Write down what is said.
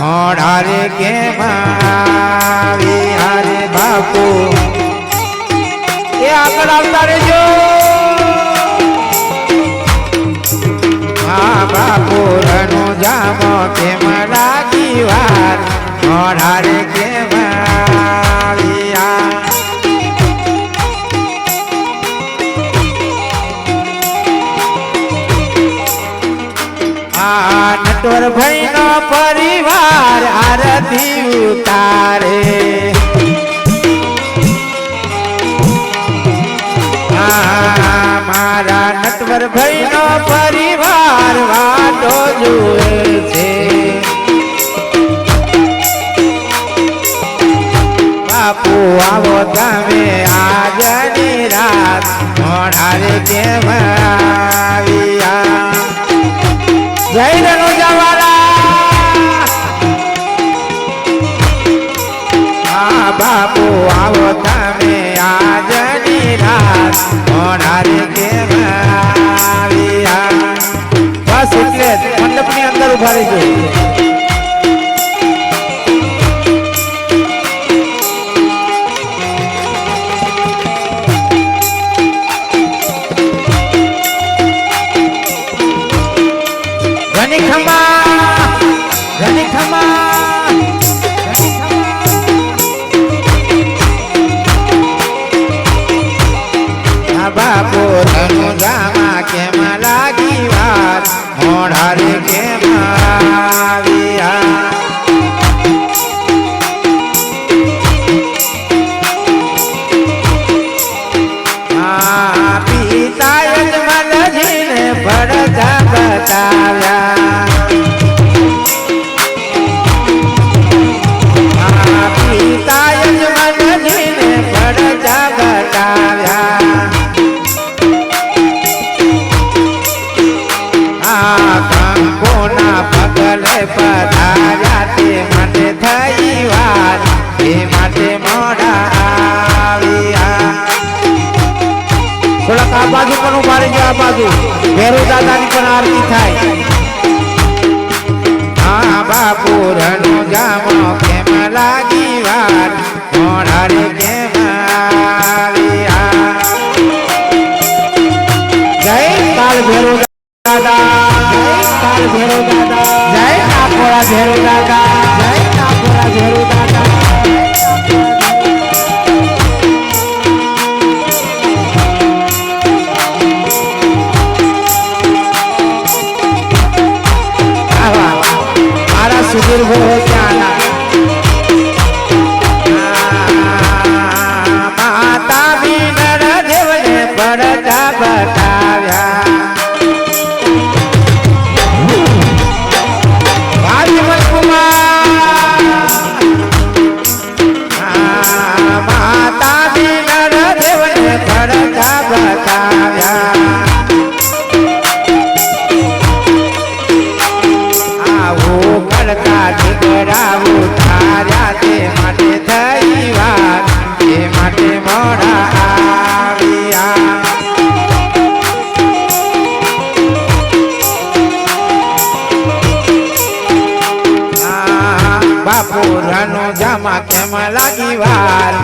મોઢારે કેમ આવી હારે બાપુ? એ આગળ આવતા રહેજો. હા, બાપુ રનો જામો કેમ લાગી વાર. મોઢારે કેમ નટવર ભાઈ નો પરિવાર આરતી ઉતારે. મારા નટવર ભાઈ નો પરિવાર વાટો જુએ છે. બાપુ આવો તમે આજની રાત મોઢારે કેમ બાપુ, આવો તમે આજની રાત મોઢારે કેમ આવ્યા બસ એટલે મંડપની અંદર ઊભા રહી ઘણી મોઢારે કેમ આવ્યા આ બાજુ. ભેરુ દાદાની પણ આરતી થાય. હા બાપુ રનો જામો કેમ લાગી વાર? મોઢારે કેમ જય કાલ ભેરુ દાદા. જય કાલ ભેરુ દાદા. જય કાપોળા ભેરુ દાદા. મારા સુધીર જામા કેમ લાગી વાર